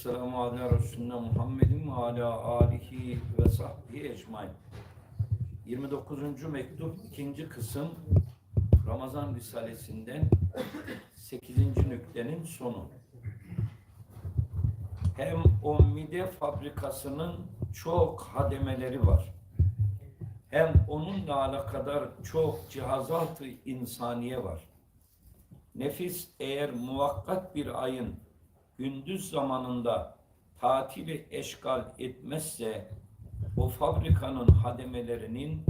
vesselamu ala Resulüne Muhammedin ve ala alihi ve sahbihi ecmain. 29. mektup 2. kısım Ramazan Risalesinden 8. nüktenin sonu. Hem o mide fabrikasının çok hademeleri var. Hem onunla alakadar çok cihazat-ı insaniye var. Nefis eğer muvakkat bir ayın gündüz zamanında tatili eşgal etmezse o fabrikanın hademelerinin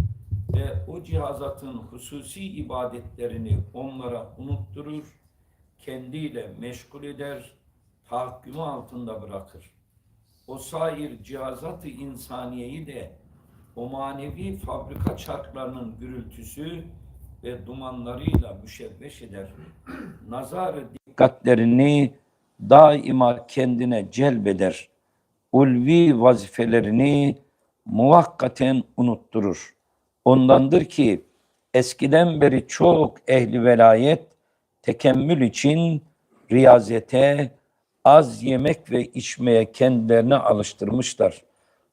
ve o cihazatın hususi ibadetlerini onlara unutturur, kendiyle meşgul eder, tahakkümü altında bırakır. O sair cihazat-ı insaniyeyi de o manevi fabrika çarklarının gürültüsü ve dumanlarıyla müşebbeş eder. Nazar dikkatlerini daima kendine celbeder. Ulvi vazifelerini muvakkaten unutturur. Ondandır ki eskiden beri çok ehli velayet tekemmül için riyazete, az yemek ve içmeye kendilerini alıştırmışlar.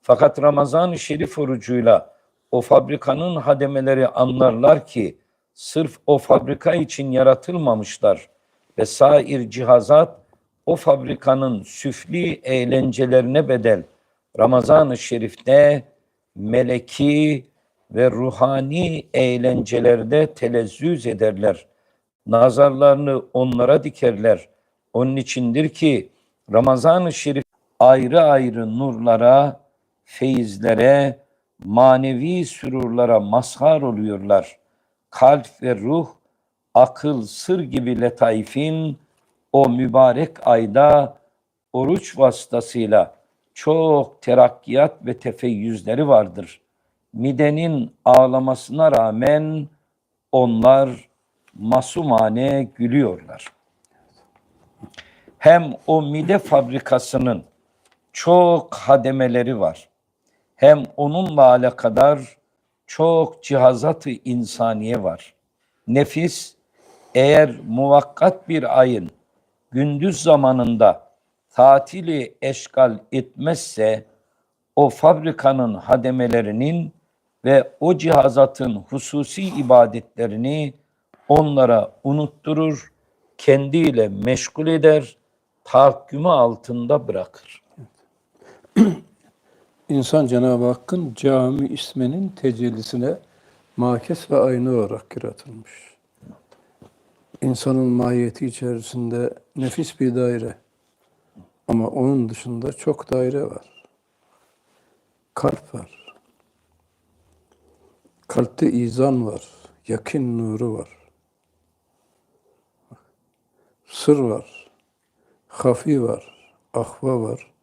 Fakat Ramazan-ı Şerif orucuyla o fabrikanın hademeleri anlarlar ki sırf o fabrika için yaratılmamışlar ve sair cihazat o fabrikanın süfli eğlencelerine bedel Ramazan-ı Şerif'te meleki ve ruhani eğlencelerde telezzüz ederler. Nazarlarını onlara dikerler. Onun içindir ki Ramazan-ı Şerif ayrı ayrı nurlara, feyizlere, manevi sürurlara mazhar oluyorlar. Kalp ve ruh, akıl, sır gibi letaifin o mübarek ayda oruç vasıtasıyla çok terakkiyat ve tefeyyüzleri vardır. Midenin ağlamasına rağmen onlar masumane gülüyorlar. Hem o mide fabrikasının çok hademeleri var. Hem onunla alakadar çok cihazatı insaniye var. Nefis eğer muvakkat bir ayın gündüz zamanında tatili eşgal etmezse o fabrikanın hademelerinin ve o cihazatın hususi ibadetlerini onlara unutturur, kendiyle meşgul eder, tahakkümü altında bırakır. İnsan Cenab-ı Hakk'ın cami isminin tecellisine makes ve aynı olarak yaratılmış. İnsanın mahiyeti içerisinde nefis bir daire. Ama onun dışında çok daire var. Kalp var. Kalpte izan var. Yakin nuru var. Sır var. Hafi var. Ahva var.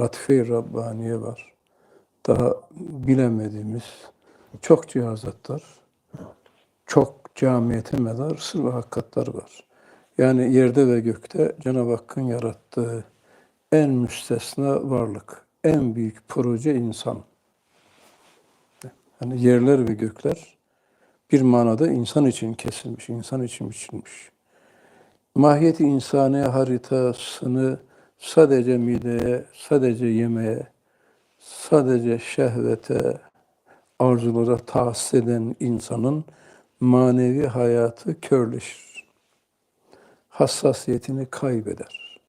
Latife-i Rabbaniye var. Daha bilemediğimiz çok cihazatlar, çok camiyete medar sır ve hakikatler var. Yani yerde ve gökte Cenab-ı Hakk'ın yarattığı en müstesna varlık, en büyük proje insan. Yani yerler ve gökler bir manada insan için kesilmiş, insan için biçilmiş. Mahiyeti insani haritasını sadece mideye, sadece yemeğe, sadece şehvete, arzulara tahsis eden insanın manevi hayatı körleşir. Hassasiyetini kaybeder.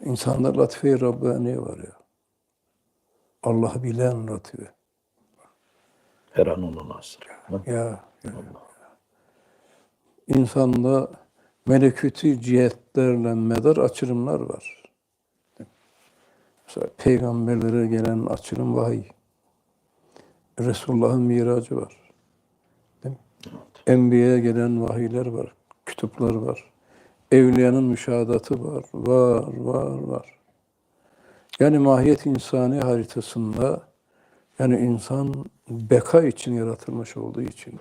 İnsanlar latife-i Rabbaniye var ya. Allah bilen latife. Her an onun asrı. Ya, ya. İnsanda melekütü cihetlerle medar açılımlar var. Mesela peygamberlere gelen açılım vahiy. Resulullah'ın miracı var. Değil mi? Enbiya'ya gelen vahiyler var, kütüpler var. Evliyanın müşahadatı var, var, var, var. Yani mahiyet insani haritasında yani insan beka için yaratılmış olduğu için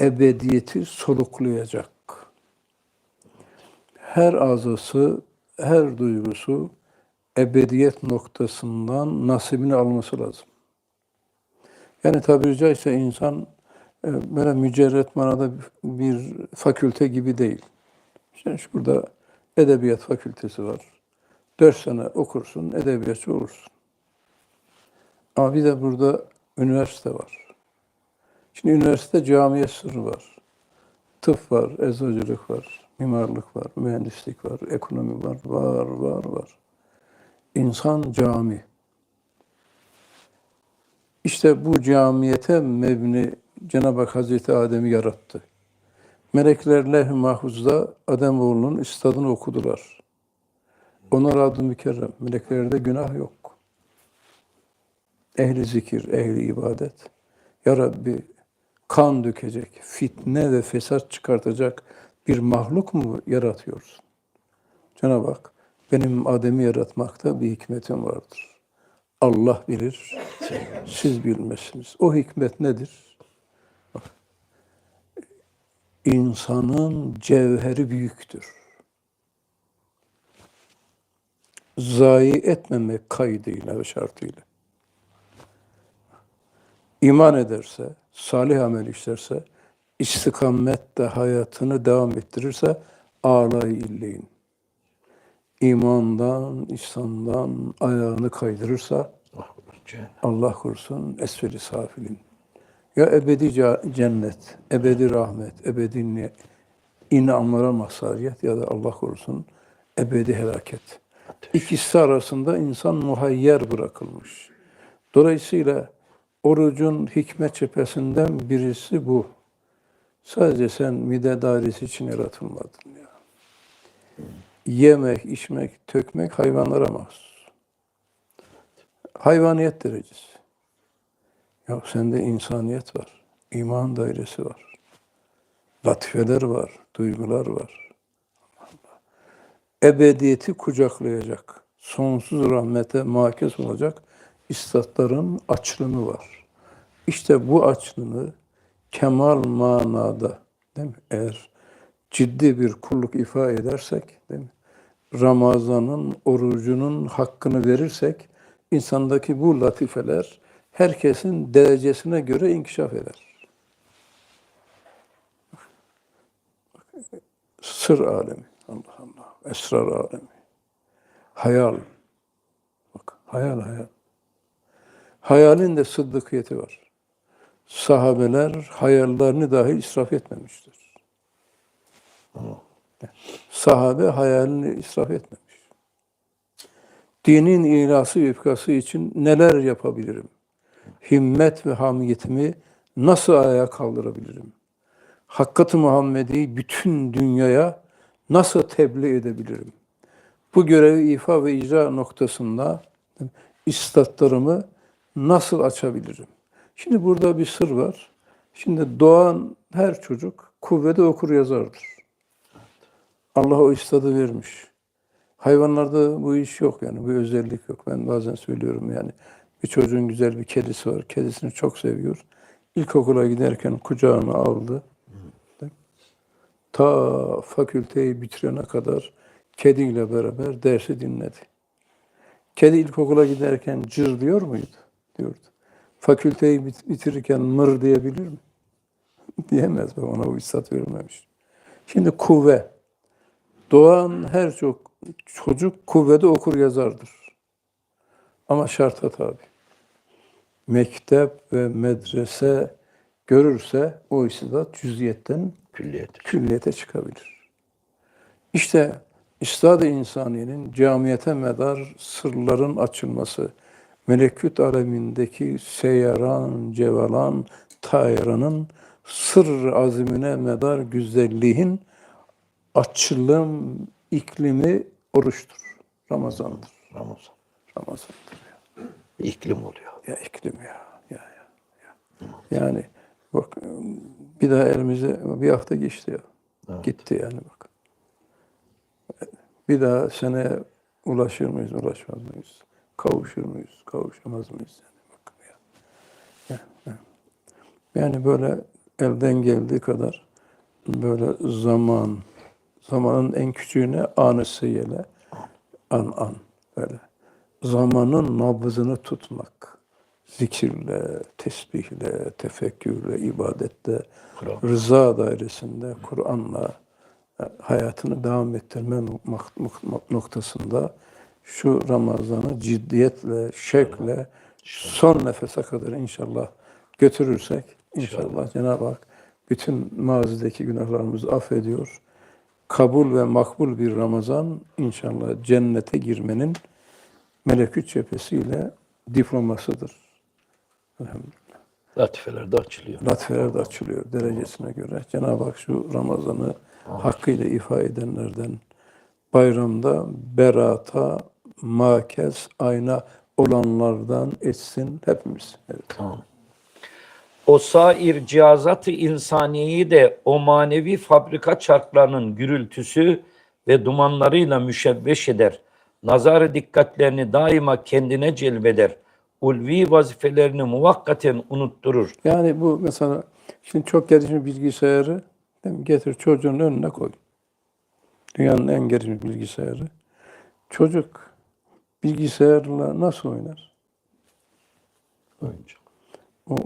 ebediyeti soluklayacak. Her azası, her duygusu ebediyet noktasından nasibini alması lazım. Yani tabiri caizse insan e, böyle mücerret manada bir fakülte gibi değil. İşte şurada Edebiyat fakültesi var. Dört sene okursun, edebiyatçı olursun. Ama bir de burada üniversite var. Şimdi üniversite camiye sırrı var. Tıp var, eczacılık var, mimarlık var, mühendislik var, ekonomi var, var, var, var. İnsan cami. İşte bu camiyete mebni Cenab-ı Hak Hazreti Adem'i yarattı. Melekler leh-i mahfuzda Ademoğlunun istadını okudular. Onlar adı mükerrem. Meleklerde günah yok. Ehli zikir, ehli ibadet. Ya Rabbi kan dökecek, fitne ve fesat çıkartacak bir mahluk mu yaratıyorsun? Cenab-ı Hak benim Adem'i yaratmakta bir hikmetim vardır. Allah bilir, siz bilmezsiniz. O hikmet nedir? İnsanın cevheri büyüktür. Zayi etmemek kaydıyla ve şartıyla. İman ederse, salih amel işlerse, istikamette hayatını devam ettirirse âlâ-i illeyin. İmandan, İslam'dan ayağını kaydırırsa Ah. Allah korusun esferi safilin. Ya ebedi cennet, ebedi rahmet, ebedi inamlara mazhariyet ya da Allah korusun ebedi helaket. İkisi arasında insan muhayyer bırakılmış. Dolayısıyla orucun hikmet cephesinden birisi bu. Sadece sen mide dairesi için yaratılmadın ya. Yemek, içmek, tökmek hayvanlara mahsus. Hayvaniyet derecesi. Ya sende insaniyet var. iman dairesi var. Latifeler var, duygular var. Ebediyeti kucaklayacak, sonsuz rahmete makes olacak istatların açlığını var. İşte bu açlığını kemal manada değil mi? Eğer ciddi bir kulluk ifa edersek değil mi? Ramazan'ın, orucunun hakkını verirsek insandaki bu latifeler herkesin derecesine göre inkişaf eder. Sır alemi. Allah Allah. Esrar alemi. Hayal. Bak hayal hayal. Hayalin de sıddıkiyeti var. Sahabeler hayallerini dahi israf etmemiştir. Sahabe hayalini israf etmemiş. Dinin ilası ifkası için neler yapabilirim? Himmet ve hamiyetimi nasıl ayağa kaldırabilirim? Hakkat-ı Muhammedi bütün dünyaya nasıl tebliğ edebilirim? Bu görevi ifa ve icra noktasında istatlarımı nasıl açabilirim? Şimdi burada bir sır var. Şimdi doğan her çocuk kuvvede okur yazardır. Allah o istadı vermiş. Hayvanlarda bu iş yok yani bu özellik yok. Ben bazen söylüyorum yani bir çocuğun güzel bir kedisi var. Kedisini çok seviyor. İlkokula giderken kucağına aldı. Ta fakülteyi bitirene kadar kediyle beraber dersi dinledi. Kedi ilkokula giderken cır diyor muydu? Diyordu. Fakülteyi bit- bitirirken mır diyebilir mi? Diyemez. Ona o istat verilmemiş. Şimdi kuvve. Doğan her çok çocuk kuvvede okur yazardır. Ama şarta tabi. Mektep ve medrese görürse o istidat cüziyetten Külliyet. külliyete çıkabilir. İşte İstad-ı İnsaniye'nin camiyete medar sırların açılması, melekut alemindeki seyaran, cevalan, tayranın sır azimine medar güzelliğin açılım iklimi oruçtur. Ramazan'dır. Ramazan. Ramazan'dır. İklim oluyor. Ya iklim ya. Ya ya. ya. Yani bak bir daha elimize bir hafta geçti ya. Gitti yani bak. Bir daha sene ulaşır mıyız, ulaşmaz mıyız? Kavuşur muyuz, kavuşamaz mıyız? Yani, bak ya. Ya, ya. yani böyle elden geldiği kadar böyle zaman, zamanın en küçüğüne anı seyyele, an an böyle. Zamanın nabzını tutmak. Zikirle, tesbihle, tefekkürle, ibadette, Kur'an. rıza dairesinde, Kur'an'la e, hayatını devam ettirme nok- nok- noktasında şu Ramazan'ı ciddiyetle, şevkle son nefese kadar inşallah götürürsek inşallah Cenab-ı Hak bütün mazideki günahlarımızı affediyor. Kabul ve makbul bir Ramazan inşallah cennete girmenin melekut cephesiyle diplomasıdır. Elhamdülillah. Latifeler de açılıyor. Latifeler de açılıyor derecesine göre. Cenab-ı Hak şu Ramazan'ı hakkıyla ifa edenlerden bayramda berata, makez, ayna olanlardan etsin hepimiz. Evet. Tamam. O sair cihazatı insaniyeyi de o manevi fabrika çarklarının gürültüsü ve dumanlarıyla müşebbeş eder. Nazar dikkatlerini daima kendine celbeder. Ulvi vazifelerini muvakkaten unutturur. Yani bu mesela şimdi çok gelişmiş bilgisayarı getir çocuğun önüne koy. Dünyanın en gelişmiş bilgisayarı. Çocuk bilgisayarla nasıl oynar? Oyuncak. O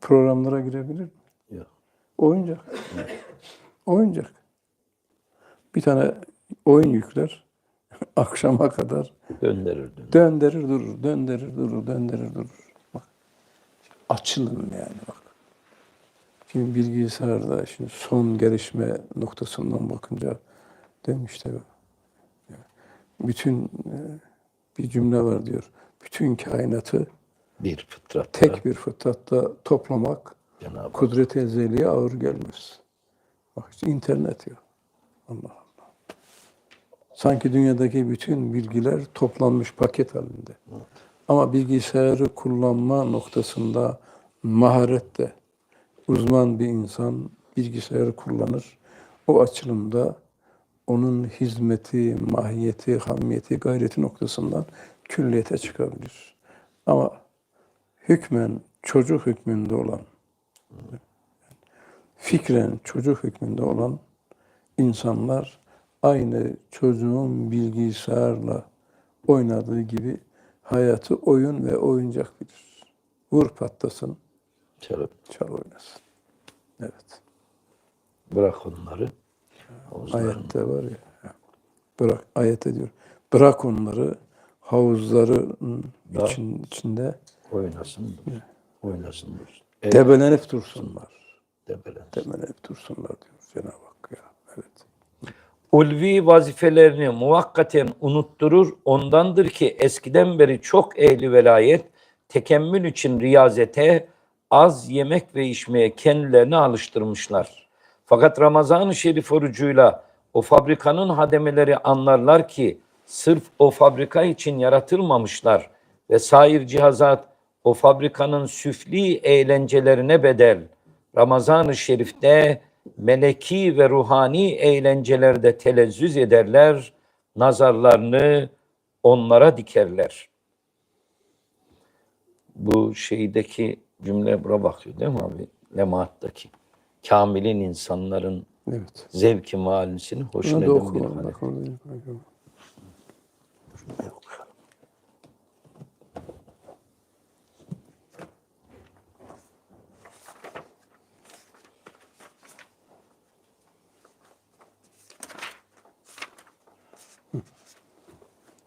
programlara girebilir mi? Yok. Oyuncak. Oyuncak. Bir tane oyun yükler. Akşama kadar Gönderir dönür. döndürür durur, döndürür durur, döndürür durur. Bak. Açılın yani bak. Şimdi bilgisayarda şimdi son gelişme noktasından bakınca demişti bütün e, bir cümle var diyor. Bütün kainatı Bir fıtrat. tek bir fıtratta toplamak Cenab-ı Hak. kudret-i ezeliye ağır gelmez. Bak işte internet ya. Allah Allah. Sanki dünyadaki bütün bilgiler toplanmış paket halinde. Ama bilgisayarı kullanma noktasında maharetle uzman bir insan bilgisayarı kullanır. O açılımda onun hizmeti, mahiyeti, hamiyeti, gayreti noktasından külliyete çıkabilir. Ama hükmen çocuk hükmünde olan fikren çocuk hükmünde olan insanlar aynı çocuğun bilgisayarla oynadığı gibi hayatı oyun ve oyuncak bilir. Vur patlasın, Çalıp çal oynasın. Evet. bırak onları. Havuzların Ayette var ya. Bırak ayet ediyor. Bırak onları havuzların için, içinde oynasın. Oynasın dursun. E, debelenip dursunlar. debelen. Debelenip dursunlar diyor Cenab-ı Hak ya. Evet. Ulvi vazifelerini muvakkaten unutturur. Ondandır ki eskiden beri çok ehli velayet tekemmül için riyazete, az yemek ve içmeye kendilerini alıştırmışlar. Fakat Ramazan-ı Şerif orucuyla o fabrikanın hademeleri anlarlar ki sırf o fabrika için yaratılmamışlar ve sair cihazat o fabrikanın süfli eğlencelerine bedel. Ramazan-ı Şerif'te meleki ve ruhani eğlencelerde telezzüz ederler, nazarlarını onlara dikerler. Bu şeydeki cümle buna bakıyor değil mi abi? Lemattaki. Kamilin insanların Evet. zevki malisini hoşuna eden bir oku. hal.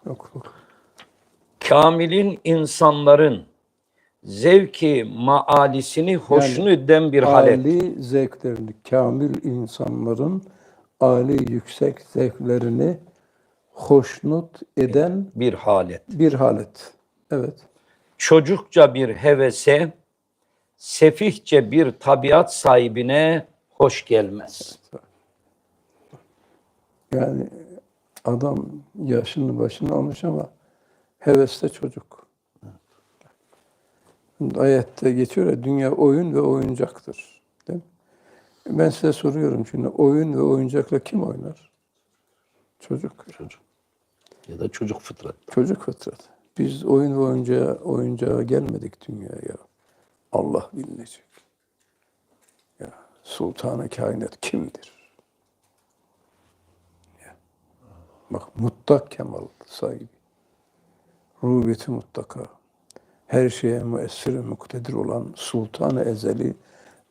Yok. Oku. Kamilin insanların zevki maalisini hoşnut eden bir halet. Ali zevklerini, kamil insanların Ali yüksek zevklerini hoşnut eden Bir halet. bir halet. Evet. çocukça bir hevese, sefihçe bir tabiat sahibine hoş gelmez. Yani adam yaşını başını almış ama heveste çocuk. Şimdi Ayette geçiyor ya dünya oyun ve oyuncaktır. Değil mi? Ben size soruyorum şimdi oyun ve oyuncakla kim oynar? Çocuk. Çocuk. Ya da çocuk fıtrat. Çocuk fıtrat. Biz oyun ve oyuncağa, oyuncağa gelmedik dünyaya. Allah bilinecek. Ya sultanı kainat kimdir? Ya. Bak mutlak kemal sahibi. Rubiyeti mutlaka. Her şeye müessir muktedir olan sultan-ı ezeli,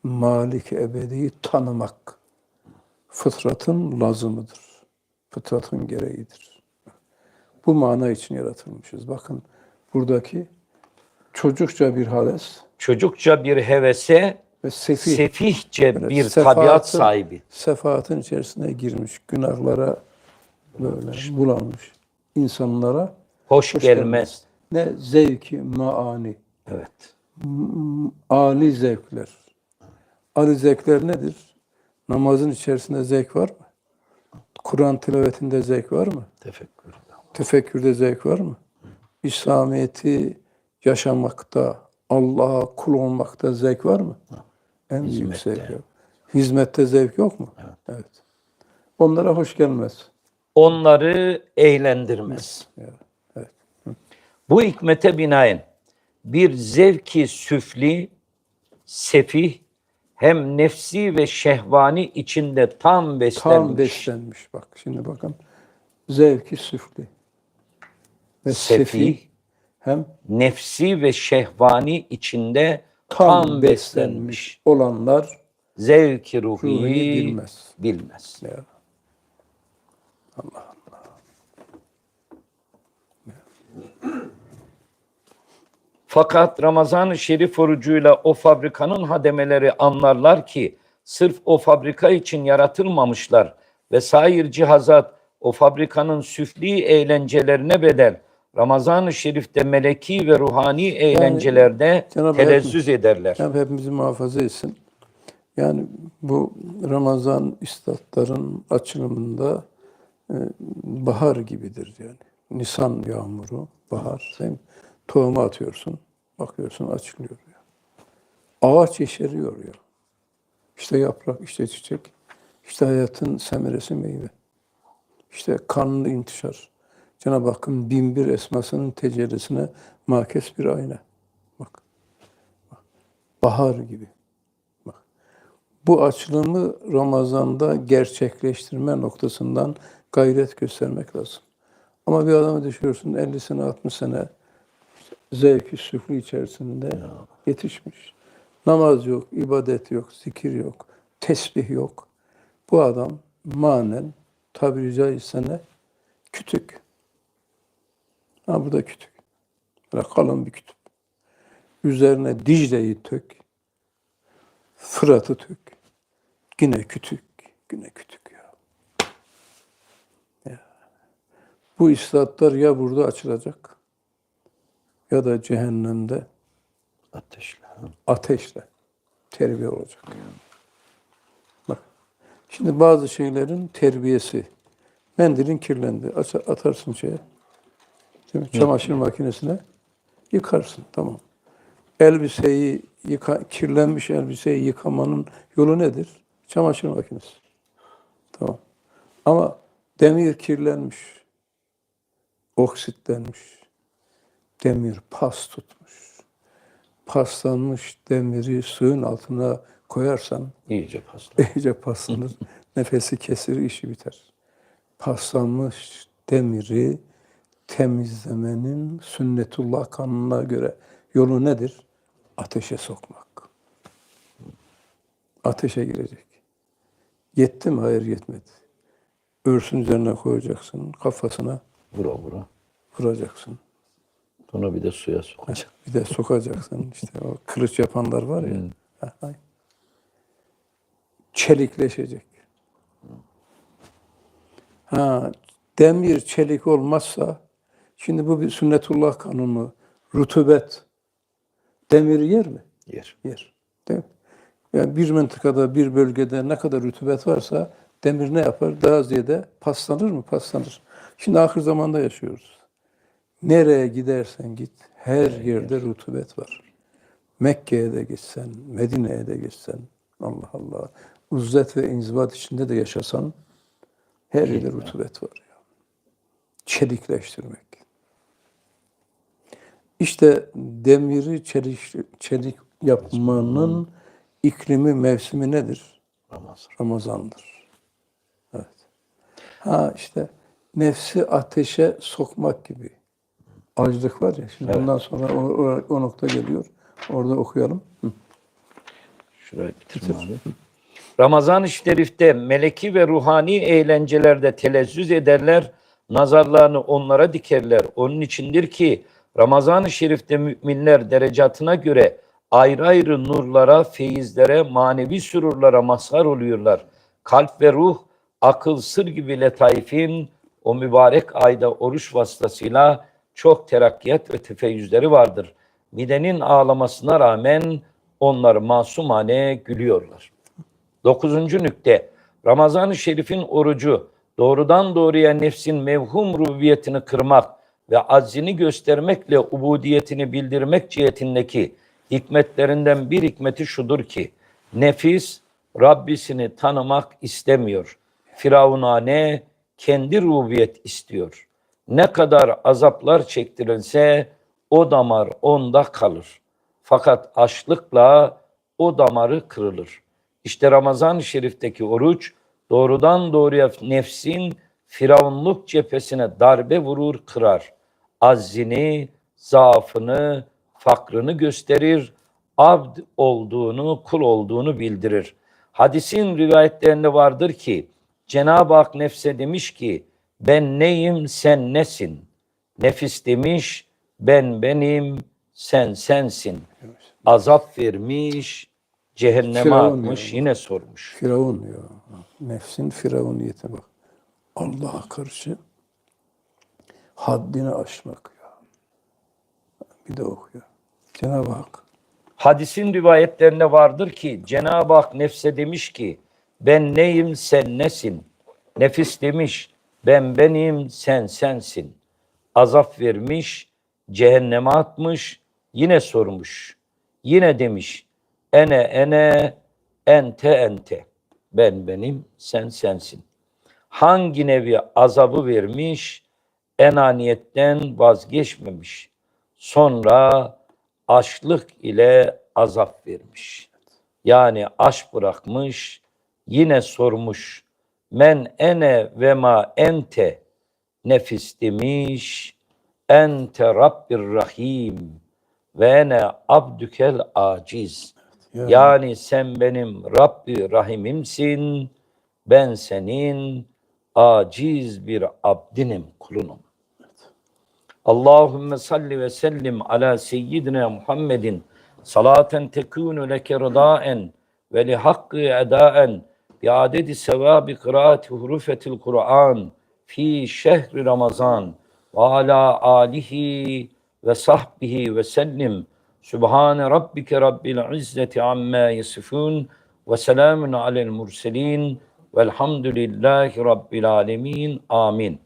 malik ebedi tanımak. fıtratın lazımıdır. Fıtratın gereğidir. Bu mana için yaratılmışız. Bakın buradaki çocukça bir hales Çocukça bir hevese, ve sefih, sefihçe bir sefaatın- tabiat sahibi. sefaatın içerisine girmiş, günahlara böyle bulanmış insanlara Hoş, gelmez. ne zevki maani, Evet. Ali zevkler. Ali zevkler nedir? Namazın içerisinde zevk var mı? Kur'an tilavetinde zevk var mı? Tefekkür. Tefekkürde zevk var mı? İslamiyet'i yaşamakta, Allah'a kul olmakta zevk var mı? En büyük Hizmette. zevk yok. Hizmette zevk yok mu? Evet. Onlara hoş gelmez. Onları eğlendirmez. Evet. Bu hikmete binaen bir zevki süfli, sefih, hem nefsi ve şehvani içinde tam beslenmiş. Tam beslenmiş bak. Şimdi bakın. Zevki süfli. Ve Sefih, sefih hem nefsi ve şehvani içinde tam, tam, beslenmiş beslenmiş. olanlar Zevki ruhi bilmez. bilmez. ya. Allah Allah. Fakat Ramazan-ı Şerif orucuyla o fabrikanın hademeleri anlarlar ki sırf o fabrika için yaratılmamışlar ve sair cihazat o fabrikanın süfli eğlencelerine bedel Ramazan-ı Şerif'te meleki ve ruhani eğlencelerde Cenab-ı Hak telezzüz ederler. Cenab-ı hepimizi muhafaza etsin. Yani bu Ramazan istatların açılımında bahar gibidir yani. Nisan yağmuru, bahar. Değil mi? Tohumu atıyorsun, bakıyorsun açılıyor ya. Ağaç yeşeriyor ya. İşte yaprak, işte çiçek, işte hayatın semeresi meyve. İşte kanlı intişar. Cenab-ı Hakk'ın bin bir esmasının tecellisine makes bir ayna. Bak. Bak. Bahar gibi. Bak. Bu açılımı Ramazan'da gerçekleştirme noktasından gayret göstermek lazım. Ama bir adamı düşüyorsun 50 sene 60 sene zevki süflü içerisinde yetişmiş. Namaz yok, ibadet yok, zikir yok, tesbih yok. Bu adam manen tabiri caizse ne? Kütük. Ha bu da kütük. Böyle kalın bir kütük. Üzerine Dicle'yi tök. Fırat'ı tök. Yine kütük. Yine kütük. Bu istatlar ya burada açılacak ya da cehennemde Ateşle. ateşle terbiye olacak. Bak. Şimdi bazı şeylerin terbiyesi. Mendilin kirlendi. Atarsın şeye. Değil mi? Çamaşır makinesine yıkarsın. Tamam. Elbiseyi yıka, kirlenmiş elbiseyi yıkamanın yolu nedir? Çamaşır makinesi. Tamam. Ama demir kirlenmiş. Oksitlenmiş. Demir pas tutmuş paslanmış demiri suyun altına koyarsan İyice pasla. iyice paslanır, nefesi kesilir, işi biter. Paslanmış demiri temizlemenin sünnetullah kanununa göre yolu nedir? Ateşe sokmak. Ateşe girecek. Yetti mi? Hayır yetmedi. Örsün üzerine koyacaksın, kafasına Vura vura. vuracaksın. Sonra bir de suya sokacak. Bir de sokacaksın. işte o kılıç yapanlar var ya. Hay. Çelikleşecek. Ha, demir çelik olmazsa şimdi bu bir sünnetullah kanunu. Rutubet demir yer mi? Yer. Yer. Değil mi? Yani bir mıntıkada, bir bölgede ne kadar rutubet varsa demir ne yapar? Daha ziyade paslanır mı? Paslanır. Şimdi ahir zamanda yaşıyoruz. Nereye gidersen git, her yerde rutubet var. Mekke'ye de gitsen, Medine'ye de gitsen, Allah Allah, uzzet ve inzibat içinde de yaşasan, her yerde rutubet var. Ya. Çelikleştirmek. İşte demiri çelik, çelik yapmanın iklimi, mevsimi nedir? Ramazan. Ramazan'dır. Evet. Ha işte nefsi ateşe sokmak gibi. Açlık var ya. Şimdi bundan sonra o, o, o nokta geliyor. Orada okuyalım. Hı. Şurayı bitirme abi. Ramazan-ı Şerif'te meleki ve ruhani eğlencelerde telezzüz ederler, nazarlarını onlara dikerler. Onun içindir ki Ramazan-ı Şerif'te müminler derecatına göre ayrı ayrı nurlara, feyizlere, manevi sürurlara mazhar oluyorlar. Kalp ve ruh, akıl, sır gibi letaifin o mübarek ayda oruç vasıtasıyla çok terakkiyat ve tefeyyüzleri vardır. Midenin ağlamasına rağmen onlar masumane gülüyorlar. Dokuzuncu nükte, Ramazan-ı Şerif'in orucu doğrudan doğruya nefsin mevhum rububiyetini kırmak ve aczini göstermekle ubudiyetini bildirmek cihetindeki hikmetlerinden bir hikmeti şudur ki, nefis Rabbisini tanımak istemiyor. Firavunane kendi rububiyet istiyor. Ne kadar azaplar çektirilse o damar onda kalır. Fakat açlıkla o damarı kırılır. İşte Ramazan-ı Şerif'teki oruç doğrudan doğruya nefsin firavunluk cephesine darbe vurur, kırar. Azzini, zaafını, fakrını gösterir, abd olduğunu, kul olduğunu bildirir. Hadisin rivayetlerinde vardır ki Cenab-ı Hak nefse demiş ki ben neyim sen nesin? Nefis demiş ben benim sen sensin. Azap vermiş, cehenneme Firavun atmış, ya. yine sormuş. Firavun ya. Nefsin firavuniyete bak. Allah'a karşı haddini aşmak ya. Bir de okuyor. Cenab-ı Hak Hadisin rivayetlerinde vardır ki Cenab-ı Hak nefse demiş ki ben neyim sen nesin? Nefis demiş ben benim sen sensin. Azap vermiş, cehenneme atmış, yine sormuş. Yine demiş ene ene ente ente. Ben benim sen sensin. Hangi nevi azabı vermiş, enaniyetten vazgeçmemiş. Sonra açlık ile azap vermiş. Yani aş bırakmış, yine sormuş. Men ene ve ma ente nefis demiş. Ente Rabbir Rahim ve ene abdükel aciz. Ya. Yani sen benim Rabbi Rahimimsin, ben senin aciz bir abdinim, kulunum. Allahümme salli ve sellim ala seyyidina Muhammedin salaten tekunu leke rıdaen ve li hakkı edaen bi adedi sevabi kıraati hurufetil Kur'an fi şehri Ramazan ve ala alihi ve sahbihi ve sellim Sübhane rabbike rabbil izzeti amma yasifun ve selamun alel murselin velhamdülillahi rabbil alemin amin.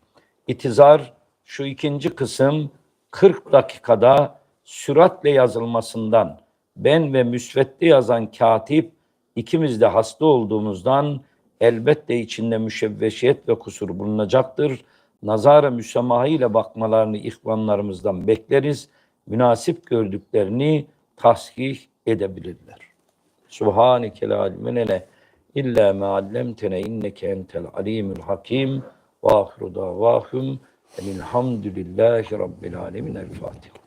İtizar şu ikinci kısım 40 dakikada süratle yazılmasından ben ve müsvedde yazan katip ikimiz de hasta olduğumuzdan elbette içinde müşevveşiyet ve kusur bulunacaktır. Nazara müsamaha ile bakmalarını ihvanlarımızdan bekleriz. Münasip gördüklerini tasih edebilirler. Subhaneke la ilme lene illa ma allamtena inneke entel alimul hakim. Ve ahiru davahum elhamdülillahi rabbil alemin. El Fatiha.